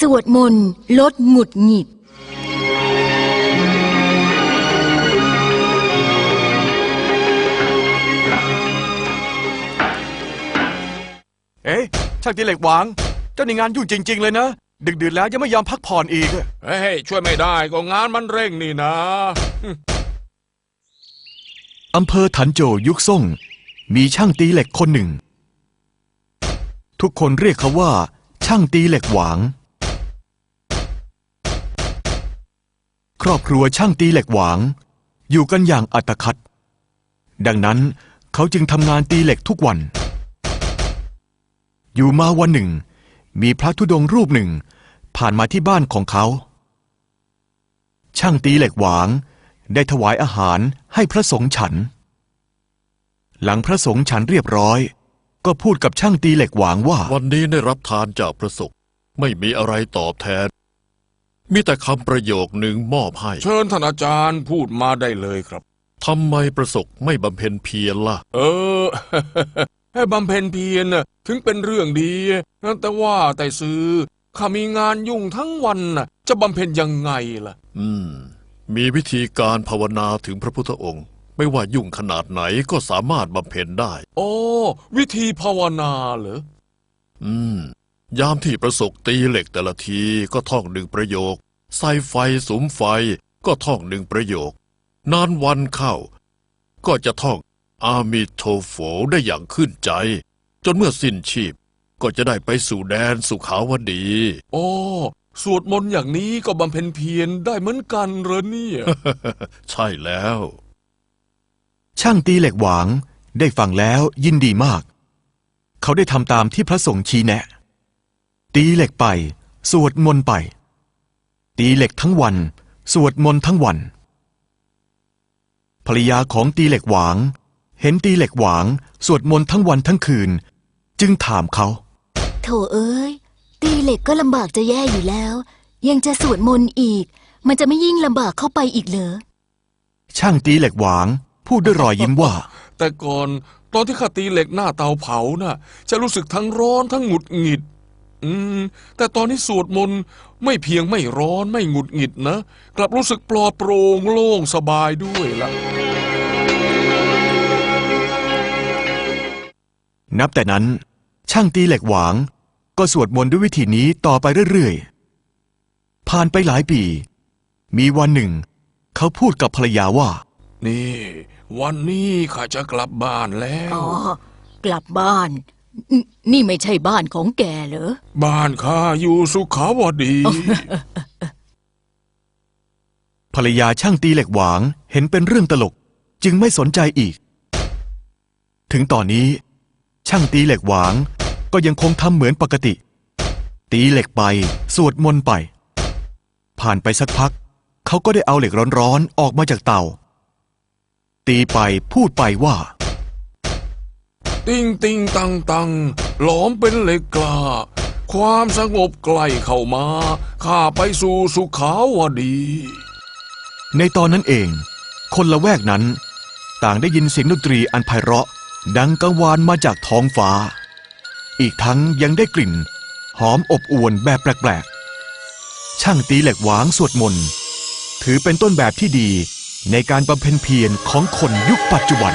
สวดมนต์ลดหงุดหงิด เอ๊ะช่างตีเหล็กหวาง เจ้านี่งานยุ่งจริง ๆ เลยนะ ดึกดื่นแล้วยังไม่ยอมพักผ่อนอีกอะเฮ้ยช่วยไม่ได้ก็งานมันเร่งนี่นะ อำเภอถันโจวยุคซ่ง มีช่างตีเหล็กคนหนึ่ง ทุกคนเรียกเขาว่า ช่างตีเหล็กหวาง ครอบครัวช่างตีเหล็กหวาง อยู่กันอย่างอัตคัด ดังนั้นเขาจึงทำงานตีเหล็กทุกวัน อยู่มาวันหนึ่ง มีพระธุดงค์รูปหนึ่ง ผ่านมาที่บ้านของเขา ช่างตีเหล็กหวางได้ถวายอาหารให้พระสงฆ์ฉัน หลังพระสงฆ์ฉันเรียบร้อย ก็พูดกับช่างตีเหล็กหวางว่า วันนี้ได้รับทานจากพระสงฆ์ไม่มีอะไรตอบแทน มีแต่คำประโยคหนึ่งมอบให้ เชิญท่านอาจารย์พูดมาได้เลยครับ ทำไมประสงค์ไม่บำเพ็ญเพียรล่ะ เออ ให้บำเพ็ญเพียรน่ะถึงเป็นเรื่องดีแต่ว่าแต่ซื้อข้ามีงานยุ่งทั้งวันน่ะจะบำเพ็ญยังไงล่ะ อืม มีวิธีการภาวนาถึงพระพุทธองค์ ไม่ว่ายุ่งขนาดไหนก็สามารถบำเพ็ญได้ โอ้ วิธีภาวนาเหรอ อืม ยามที่ประสบตีเหล็กแต่ละทีก็ท่องหนึ่งประโยค ใส่ไฟสุมไฟก็ท่องหนึ่งประโยค นานวันเข้า ก็จะท่องอามิโทโฟได้อย่างขึ้นใจ จนเมื่อสิ้นชีพก็จะได้ไปสู่แดนสุขาวดี โอ้ สวดมนต์อย่างนี้ก็บำเพ็ญเพียรได้เหมือนกันเหรอเนี่ย ใช่แล้ว ช่างตีเหล็กหวางได้ฟังแล้วยินดีมาก เขาได้ทำตามที่พระสงฆ์ชี้แนะ ตีเหล็กไป สวดมนต์ไป ตีเหล็กทั้งวัน สวดมนต์ทั้งวัน ภรรยาของตีเหล็กหวาง เห็นตีเหล็กหวาง สวดมนต์ทั้งวันทั้งคืน จึงถามเขาโถเอ้ย ตีเหล็กก็ลำบากจะแย่อยู่แล้ว ยังจะสวดมนต์อีก มันจะไม่ยิ่งลำบากเข้าไปอีกเหรอช่างตีเหล็กหวาง พูดด้วยรอยยิ้มว่า แต่ก่อนตอนที่ข้าตีเหล็กหน้าเตาเผาน่ะ จะรู้สึกทั้งร้อนทั้งหงุดหงิด อืม แต่ตอนนี้สวดมนต์ไม่เพียงไม่ร้อนไม่หงุดหงิดนะ กลับรู้สึกปลอดโปร่งโล่งสบายด้วยล่ะ นับแต่นั้น ช่างตีเหล็กหวาง ก็สวดมนต์ด้วยวิธีนี้ต่อไปเรื่อยๆ ผ่านไปหลายปี มีวันหนึ่ง เขาพูดกับภรรยาว่า นี่ วันนี้ข้าจะกลับบ้านแล้ว อ๋อ กลับบ้าน นนี่ไม่ใช่บ้านของแกเหรอ บ้านข้าอยู่สุขาวดี ภรรยาช่างตีเหล็กหวางเห็นเป็นเรื่องตลก จึงไม่สนใจอีก ถึงตอนนี้ ช่างตีเหล็กหวางก็ยังคงทำเหมือนปกติ ตีเหล็กไปสวดมนต์ไป ผ่านไปสักพัก เขาก็ได้เอาเหล็กร้อนๆออกมาจากเตา ตีไปพูดไปว่า ติงติงตังตังหลอมเป็นเหล็กกล้า ความสงบใกล้เข้ามา ข้าไปสู่สุขาวดี ในตอนนั้นเอง คนละแวกนั้น ต่างได้ยินเสียงดนตรีอันไพเราะ ดังกังวานมาจากท้องฟ้า อีกทั้งยังได้กลิ่น หอมอบอวนแบบแปลกๆ ช่างตีเหล็กหวางสวดมนต์ ถือเป็นต้นแบบที่ดีในการบำเพ็ญเพียรของคนยุคปัจจุบัน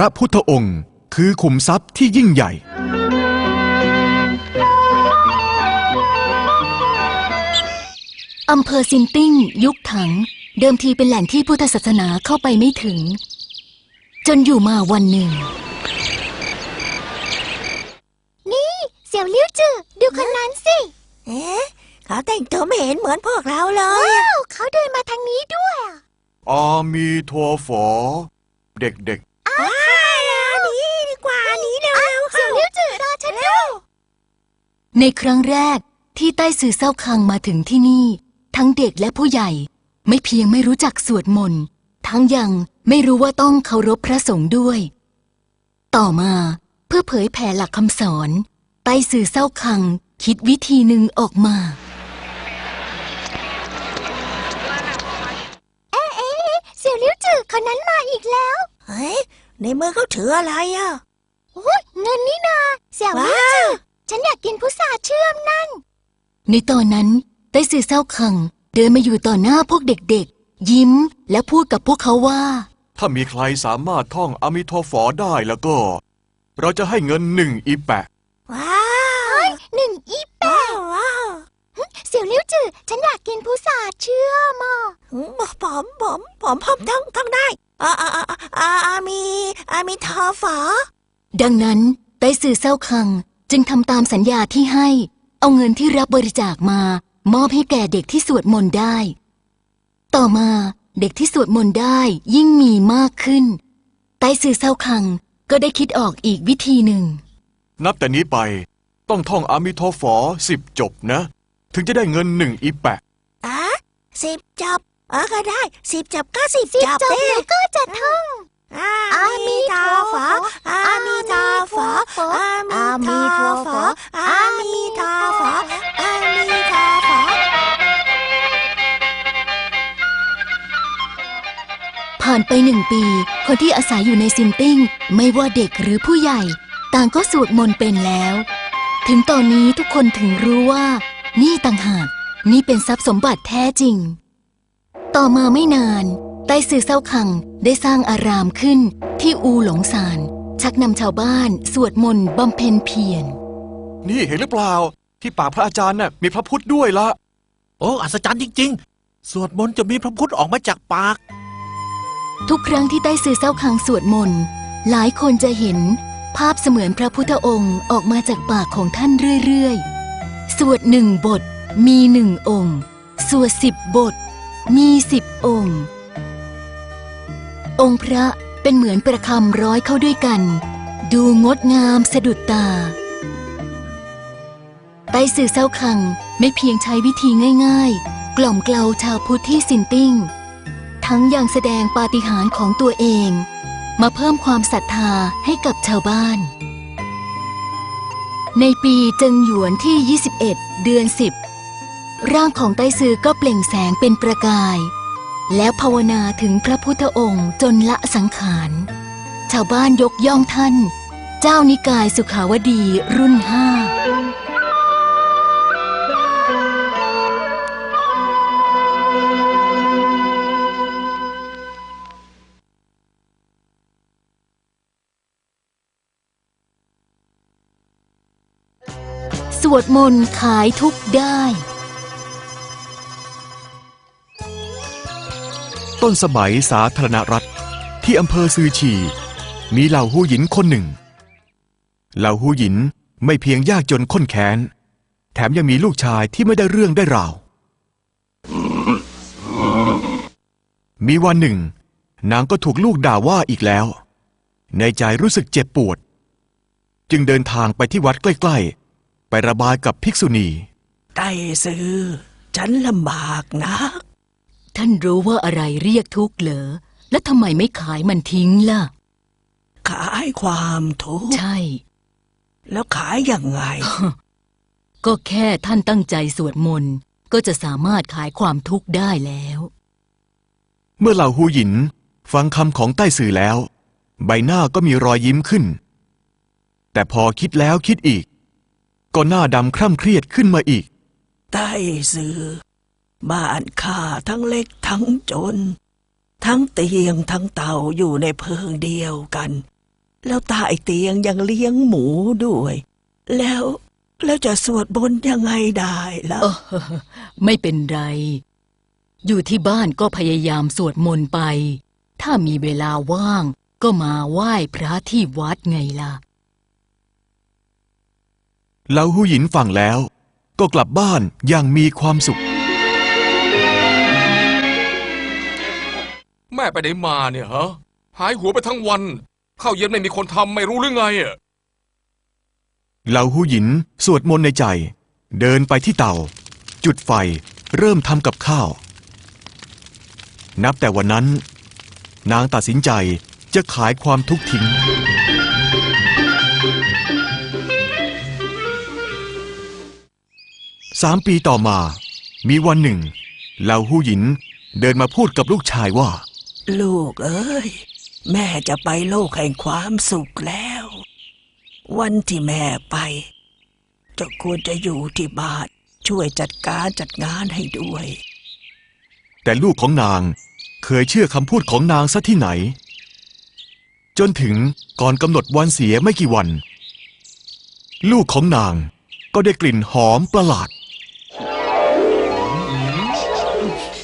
ระพุทธองค์ คือขุมทรัพย์ที่ยิ่งใหญ่ อำเภอซินติ้ง ยุคถัง เดิมทีเป็นแหล่งที่พุทธศาสนาเข้าไปไม่ถึง จนอยู่มาวันหนึ่งเสี่ยวลิ้วจือดูคนนั้นสิ เอ๊ะเขาแต่งตัวไม่เห็นเหมือนพวกเราเลย ว้าวเขาเดินมาทางนี้ด้วย อามีทัวฝอ เด็ก อ้าวนี่ดีกว่านี้เร็วเสี่ยวลิ้วจือรอฉันด้วย ในครั้งแรกที่ใต้สื่อเศร้าคังมาถึงที่นี่ ทั้งเด็กและผู้ใหญ่ ไม่เพียงไม่รู้จักสวดมนต์ทั้งยังไม่รู้ว่าต้องเคารพพระสงฆ์ด้วย ต่อมาเพื่อเผยแผ่หลักคำสอนไต้สื่อเศร้าคังคิดวิธีหนึ่งออกมาเสี่ยวลิ้วจือคนนั้นมาอีกแล้ว เฮ้ยในมือเขาถืออะไรอะโอ้ยเงินนี่นาเสี่ยวลิ้วจือ ฉันอยากกินพุทราเชื่อมนั่น ในตอนนั้นไต้สื่อเศร้าคัง เดินมาอยู่ต่อหน้าพวกเด็กๆ ยิ้มและพูดกับพวกเขาว่า ถ้ามีใครสามารถท่องอามิโทฟอได้แล้วก็ เราจะให้เงินหนึ่งอีแปะ ว้าวหนึ่งอีแปะว้าวเสี่ยวลิ้วจือฉันอยากกินพุทราเชื่อมอะผมผมผมผมท่องท่องได้อ่าอ่าอ่าอ่าอามีอามีทอฝอดังนั้นไต้สื่อเศร้าคัง จึงทำตามสัญญาที่ให้ เอาเงินที่รับบริจาคมา มอบให้แก่เด็กที่สวดมนต์ได้ ต่อมาเด็กที่สวดมนต์ได้ยิ่งมีมากขึ้น ไต้สื่อเศร้าคังก็ได้คิดออกอีกวิธีหนึ่ง นับแต่นี้ไปต้องท่องอามิโทฟอสิบจบนะ ถึงจะได้เงินหนึ่งอีแปะ อะสิบจับเออก็ได้สิบจับก็สิบจับเด้ก็จะท่องอามีทาฝาอา มีทาฝาอามีทาฝาอามีทาฝาอามีทาฝาผ่านไปหนึ่งปี คนที่อาศัยอยู่ในซินติ้ง ไม่ว่าเด็กหรือผู้ใหญ่ ต่างก็สวดมนต์เป็นแล้ว ถึงตอนนี้ทุกคนถึงรู้ว่า นี่ต่างหาก นี่เป็นทรัพย์สมบัติแท้จริง ต่อมาไม่นานไต้ซือเศร้าคังได้สร้างอารามขึ้นที่อูหลงซาน ชักนำชาวบ้าน สวดมนต์บำเพ็ญเพียร นี่เห็นหรือเปล่า ที่ปากพระอาจารย์น่ะมีพระพุทธด้วยละโอ้อัศจรรย์จริง ๆ สวดมนต์จะมีพระพุทธออกมาจากปาก ทุกครั้งที่ใต้สื่อเศร้าคังสวดมนต์หลายคนจะเห็นภาพเสมือนพระพุทธองค์ออกมาจากปากของท่านเรื่อยๆ สวดหนึ่งบท มีหนึ่งองค์ สวดสิบบท มีสิบองค์ องค์พระเป็นเหมือนประคำร้อยเข้าด้วยกัน ดูงดงามสะดุดตาไตสื่อเศร้าคังไม่เพียงใช้วิธีง่าย ๆ กล่อมเกลาชาวพุทธที่ซินติ้ง ทั้งยังแสดงปาฏิหาริย์ของตัวเอง มาเพิ่มความศรัทธาให้กับชาวบ้าน ในปีจิงหยวนที่ 21 เดือน 10 ร่างของไต้ซือก็เปล่งแสงเป็นประกาย แล้วภาวนาถึงพระพุทธองค์จนละสังขาร ชาวบ้านยกย่องท่าน เจ้านิกายสุขาวดีรุ่นห้าสวดมนต์ขายทุกได้ ต้นสมัยสาธารณรัฐ ที่อำเภอซือฉีมีเหล่าหู้หยินคนหนึ่ง เหล่าหู้หยินไม่เพียงยากจนข้นแค้น แถมยังมีลูกชายที่ไม่ได้เรื่องได้ราว มีวันหนึ่ง นางก็ถูกลูกด่าว่าอีกแล้ว ในใจรู้สึกเจ็บปวด จึงเดินทางไปที่วัดใกล้ ๆ ไประบายกับภิกษุณีไต้ซื้อ ฉันลำบากนะ ท่านรู้ว่าอะไรเรียกทุกข์เหรอ แล้วทำไมไม่ขายมันทิ้งล่ะ ขายความทุกข์ ใช่ แล้วขายยังไง ก็แค่ท่านตั้งใจสวดมนต์ ก็จะสามารถขายความทุกข์ได้แล้ว เมื่อเหล่าฮูหยิน ฟังคำของใต้สื่อแล้ว ใบหน้าก็มีรอยยิ้มขึ้น แต่พอคิดแล้วคิดอีก ก็หน้าดำคร่ำเครียดขึ้นมาอีกไต้ซื้อ บ้านข้าทั้งเล็กทั้งจน ทั้งเตียงทั้งเตาอยู่ในเพิงเดียวกัน แล้วใต้เตียงยังเลี้ยงหมูด้วย แล้วแล้วจะสวดบนต์ยังไงได้ล่ะเออไม่เป็นไร อยู่ที่บ้านก็พยายามสวดมนต์ไป ถ้ามีเวลาว่าง ก็มาไหว้พระที่วัดไงล่ะเหล่าฮูหยินฟังแล้ว ก็กลับบ้านอย่างมีความสุข แม่ไปไหนมาเนี่ยฮะ หายหัวไปทั้งวัน ข้าวเย็นไม่มีคนทำไม่รู้หรือไงอะเหล่าหูหยินสวดมนต์ในใจ เดินไปที่เตา จุดไฟเริ่มทำกับข้าว นับแต่วันนั้น นางตัดสินใจจะขายความทุกข์ทิ้ง สามปีต่อมา มีวันหนึ่งเหล่าหูหยินเดินมาพูดกับลูกชายว่า ลูกเอ้ย แม่จะไปโลกแห่งความสุขแล้ว วันที่แม่ไปเจะควรจะอยู่ที่บ้านช่วยจัดการจัดงานให้ด้วย แต่ลูกของนางเคยเชื่อคำพูดของนางซะที่ไหน จนถึงก่อนกำหนดวันเสียไม่กี่วัน ลูกของนางก็ได้กลิ่นหอมประหลาด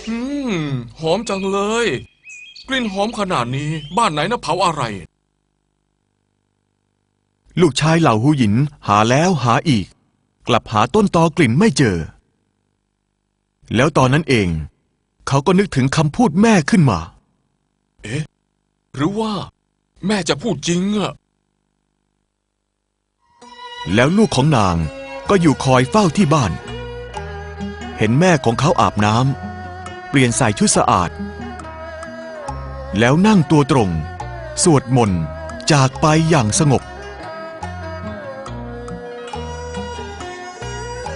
อืมหอมจังเลย กลิ่นหอมขนาดนี้ บ้านไหนนะเผาอะไร ลูกชายเหล่าหูหยินหาแล้วหาอีก กลับหาต้นตอกลิ่นไม่เจอ แล้วตอนนั้นเอง เขาก็นึกถึงคำพูดแม่ขึ้นมาหรือว่า แม่จะพูดจริงอะแล้วลูกของนางก็อยู่คอยเฝ้าที่บ้าน เห็นแม่ของเขาอาบน้ำเปลี่ยนใส่ชุดสะอาด แล้วนั่งตัวตรง สวดมนต์จากไปอย่างสงบ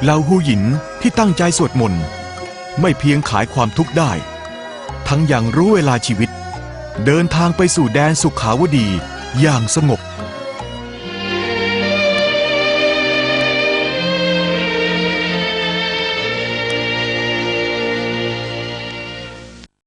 เหล่าฮูหยินที่ตั้งใจสวดมนต์ไม่เพียงขายความทุกข์ได้ ทั้งยังรู้เวลาชีวิต เดินทางไปสู่แดนสุขาวดีอย่างสงบ